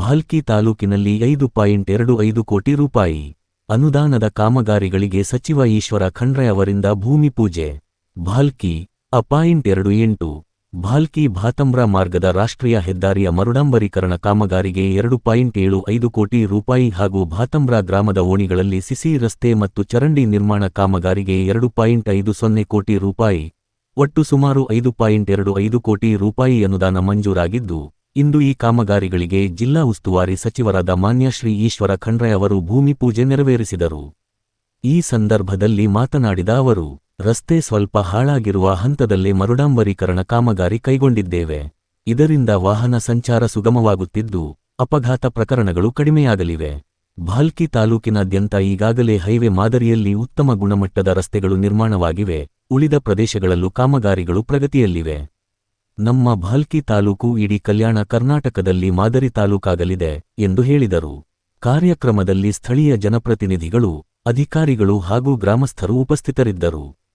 ಭಾಲ್ಕಿ ತಾಲೂಕಿನಲ್ಲಿ ಐದು ಪಾಯಿಂಟ್ ಎರಡು ಐದು ಕೋಟಿ ರೂಪಾಯಿ ಅನುದಾನದ ಕಾಮಗಾರಿಗಳಿಗೆ ಸಚಿವ ಈಶ್ವರ ಖಂಡ್ರೆ ಅವರಿಂದ ಭೂಮಿ ಪೂಜೆ. ಭಾಲ್ಕಿ ಅ ಪಾಯಿಂಟ್ ಎರಡು ಎಂಟು. ಭಾಲ್ಕಿ ಭಾತಂಬ್ರ ಮಾರ್ಗದ ರಾಷ್ಟ್ರೀಯ ಹೆದ್ದಾರಿಯ ಮರುಡಂಬರೀಕರಣ ಕಾಮಗಾರಿಗೆ ಎರಡು ಪಾಯಿಂಟ್ ಏಳು ಐದು ಕೋಟಿ ರೂಪಾಯಿ ಹಾಗೂ ಭಾತಂಬ್ರ ಗ್ರಾಮದ ಓಣಿಗಳಲ್ಲಿ ಸಿಸಿ ರಸ್ತೆ ಮತ್ತು ಚರಂಡಿ ನಿರ್ಮಾಣ ಕಾಮಗಾರಿಗೆ ಎರಡು ಪಾಯಿಂಟ್ ಐದು ಸೊನ್ನೆ ಕೋಟಿ ರೂಪಾಯಿ. ಒಟ್ಟು ಸುಮಾರು ಐದು ಪಾಯಿಂಟ್ ಎರಡು ಐದು ಕೋಟಿ ರೂಪಾಯಿ ಅನುದಾನ ಮಂಜೂರಾಗಿದ್ದು ಇಂದು ಈ ಕಾಮಗಾರಿಗಳಿಗೆ ಜಿಲ್ಲಾ ಉಸ್ತುವಾರಿ ಸಚಿವರಾದ ಮಾನ್ಯ ಶ್ರೀ ಈಶ್ವರ ಖಂಡ್ರೆ ಅವರು ಭೂಮಿ ಪೂಜೆ ನೆರವೇರಿಸಿದರು. ಈ ಸಂದರ್ಭದಲ್ಲಿ ಮಾತನಾಡಿದ ಅವರು, ರಸ್ತೆ ಸ್ವಲ್ಪ ಹಾಳಾಗಿರುವ ಹಂತದಲ್ಲೇ ಮರುಡಾಂಬರೀಕರಣ ಕಾಮಗಾರಿ ಕೈಗೊಂಡಿದ್ದೇವೆ. ಇದರಿಂದ ವಾಹನ ಸಂಚಾರ ಸುಗಮವಾಗುತ್ತಿದ್ದು, ಅಪಘಾತ ಪ್ರಕರಣಗಳು ಕಡಿಮೆಯಾಗಲಿವೆ. ಭಾಲ್ಕಿ ತಾಲೂಕಿನಾದ್ಯಂತ ಈಗಾಗಲೇ ಹೈವೇ ಮಾದರಿಯಲ್ಲಿ ಉತ್ತಮ ಗುಣಮಟ್ಟದ ರಸ್ತೆಗಳು ನಿರ್ಮಾಣವಾಗಿವೆ. ಉಳಿದ ಪ್ರದೇಶಗಳಲ್ಲೂ ಕಾಮಗಾರಿಗಳು ಪ್ರಗತಿಯಲ್ಲಿವೆ. ನಮ್ಮ ಭಾಲ್ಕಿ ತಾಲೂಕು ಇಡೀ ಕಲ್ಯಾಣ ಕರ್ನಾಟಕದಲ್ಲಿ ಮಾದರಿ ತಾಲೂಕಾಗಲಿದೆ ಎಂದು ಹೇಳಿದರು. ಕಾರ್ಯಕ್ರಮದಲ್ಲಿ ಸ್ಥಳೀಯ ಜನಪ್ರತಿನಿಧಿಗಳು, ಅಧಿಕಾರಿಗಳು ಹಾಗೂ ಗ್ರಾಮಸ್ಥರು ಉಪಸ್ಥಿತರಿದ್ದರು.